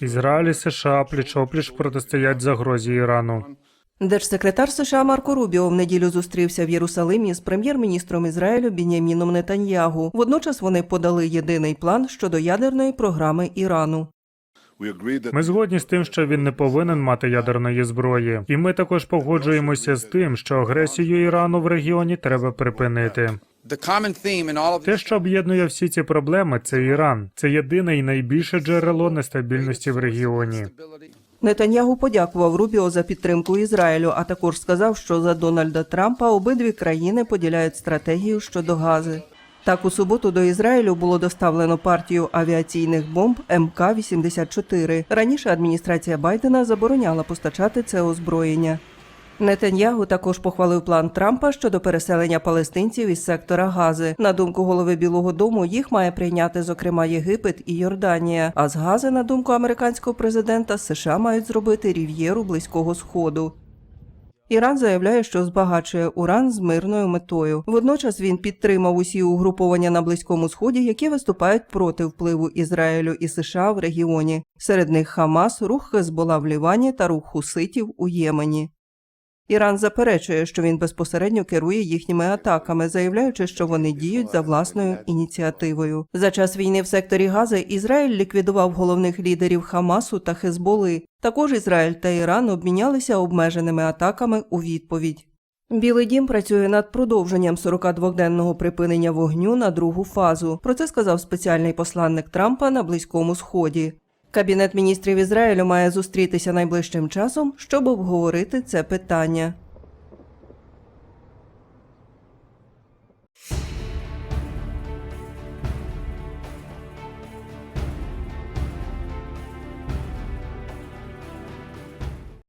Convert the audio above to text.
Ізраїль і США пліч-опліч протистоять загрозі Ірану. Держсекретар США Марко Рубіо в неділю зустрівся в Єрусалимі з прем'єр-міністром Ізраїлю Біняміном Нетаньягу. Водночас вони подали єдиний план щодо ядерної програми Ірану. Ми згодні з тим, що він не повинен мати ядерної зброї, і ми також погоджуємося з тим, що агресію Ірану в регіоні треба припинити. The common theme in all of Те, що об'єднує всі ці проблеми, це Іран. Це єдине і найбільше джерело нестабільності в регіоні. Нетаньягу подякував Рубіо за підтримку Ізраїлю, а також сказав, що за Дональда Трампа обидві країни поділяють стратегію щодо гази. Так, у суботу до Ізраїлю було доставлено партію авіаційних бомб МК-84. Раніше адміністрація Байдена забороняла постачати це озброєння. Нетаньягу також похвалив план Трампа щодо переселення палестинців із сектора Гази. На думку голови Білого Дому, їх має прийняти зокрема Єгипет і Йорданія. А з Гази, на думку американського президента, США мають зробити рів'єру близького сходу. Іран заявляє, що збагачує уран з мирною метою. Водночас він підтримав усі угруповання на близькому сході, які виступають проти впливу Ізраїлю і США в регіоні. Серед них Хамас, рух Хезбола в Лівані та рух хуситів у Ємені. Іран заперечує, що він безпосередньо керує їхніми атаками, заявляючи, що вони діють за власною ініціативою. За час війни в секторі Гази Ізраїль ліквідував головних лідерів Хамасу та Хезболи. Також Ізраїль та Іран обмінялися обмеженими атаками у відповідь. Білий дім працює над продовженням 42-денного припинення вогню на другу фазу. Про це сказав спеціальний посланник Трампа на Близькому Сході. Кабінет міністрів Ізраїлю має зустрітися найближчим часом, щоб обговорити це питання.